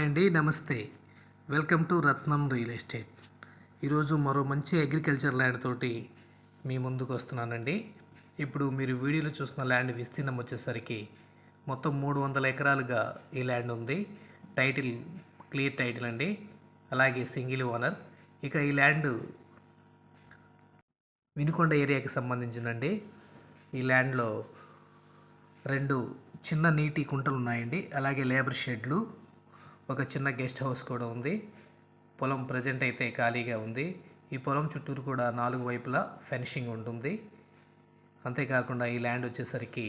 అండి నమస్తే. Welcome to Ratnam real estate. ఈరోజు మరో మంచి అగ్రికల్చర్ ల్యాండ్ తోటి మీ ముందుకు వస్తున్నానండి. ఇప్పుడు మీరు వీడియోలో చూస్తున్న ల్యాండ్ విస్తీర్ణం వచ్చేసరికి మొత్తం మూడు వందల ఎకరాలుగా ఈ ల్యాండ్ ఉంది. టైటిల్ క్లియర్ టైటిల్ అండి. అలాగే సింగిల్ ఓనర్. ఇక ఈ ల్యాండ్ వినుకొండ ఏరియాకి సంబంధించిందండి ఈ ల్యాండ్లో రెండు చిన్న నీటి కుంటలు ఉన్నాయండి. అలాగే లేబర్ షెడ్లు ఒక చిన్న గెస్ట్ హౌస్ కూడా ఉంది. పొలం ప్రజెంట్ అయితే ఖాళీగా ఉంది. ఈ పొలం చుట్టూరు కూడా నాలుగు వైపులా ఫెన్షింగ్ ఉంటుంది. అంతేకాకుండా ఈ ల్యాండ్ వచ్చేసరికి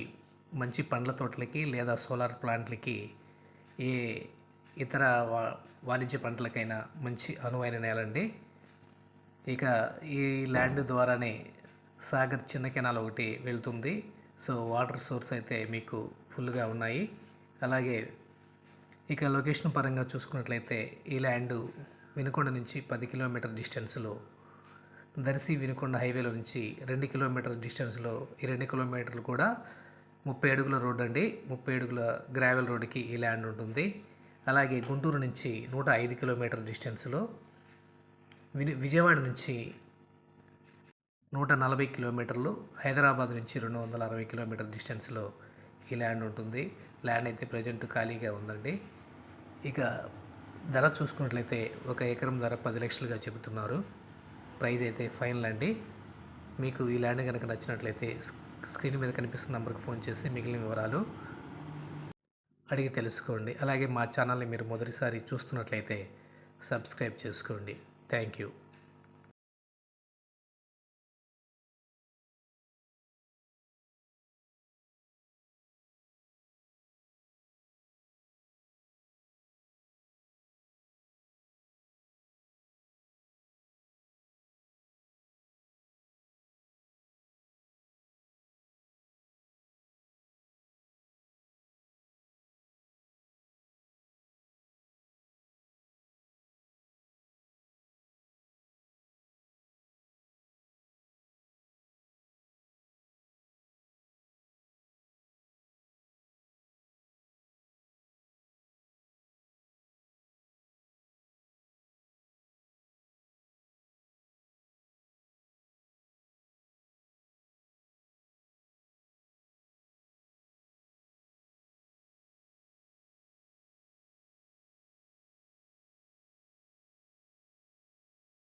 మంచి పండ్ల తోటలకి లేదా సోలార్ ప్లాంట్లకి ఏ ఇతర వా వాణిజ్య పంటలకైనా మంచి అనువైన నేలండి. ఇక ఈ ల్యాండ్ ద్వారానే సాగర్ చిన్న కెనాల్ ఒకటి వెళ్తుంది. సో వాటర్ సోర్స్ అయితే మీకు ఫుల్గా ఉన్నాయి. అలాగే ఇక లొకేషన్ పరంగా చూసుకున్నట్లయితే ఈ ల్యాండ్ వినుకొండ నుంచి పది కిలోమీటర్ డిస్టెన్స్లో దర్శి వినుకొండ హైవేలో నుంచి రెండు కిలోమీటర్ డిస్టెన్స్లో ఈ రెండు కిలోమీటర్లు కూడా ముప్పై అడుగుల రోడ్ అండి. ముప్పై అడుగుల గ్రావెల్ రోడ్డుకి ఈ ల్యాండ్ ఉంటుంది. అలాగే గుంటూరు నుంచి నూట ఐదు కిలోమీటర్ డిస్టెన్స్లో విని విజయవాడ నుంచి నూట నలభై కిలోమీటర్లు హైదరాబాద్ నుంచి రెండు వందల అరవై కిలోమీటర్ డిస్టెన్స్లో ఈ ల్యాండ్ ఉంటుంది. ల్యాండ్ అయితే ప్రజెంట్ ఖాళీగా ఉందండి. ఇక ధర చూసుకున్నట్లయితే ఒక ఎకరం ధర పది లక్షలుగా చెబుతున్నారు. ప్రైస్ అయితే ఫైనల్ అండి. మీకు ఈ ల్యాండ్ కనుక నచ్చినట్లయితే స్క్రీన్ మీద కనిపిస్తున్న నెంబర్కి ఫోన్ చేసి మిగిలిన వివరాలు అడిగి తెలుసుకోండి. అలాగే మా ఛానల్ని మీరు మొదటిసారి చూస్తున్నట్లయితే సబ్స్క్రైబ్ చేసుకోండి. Thank you.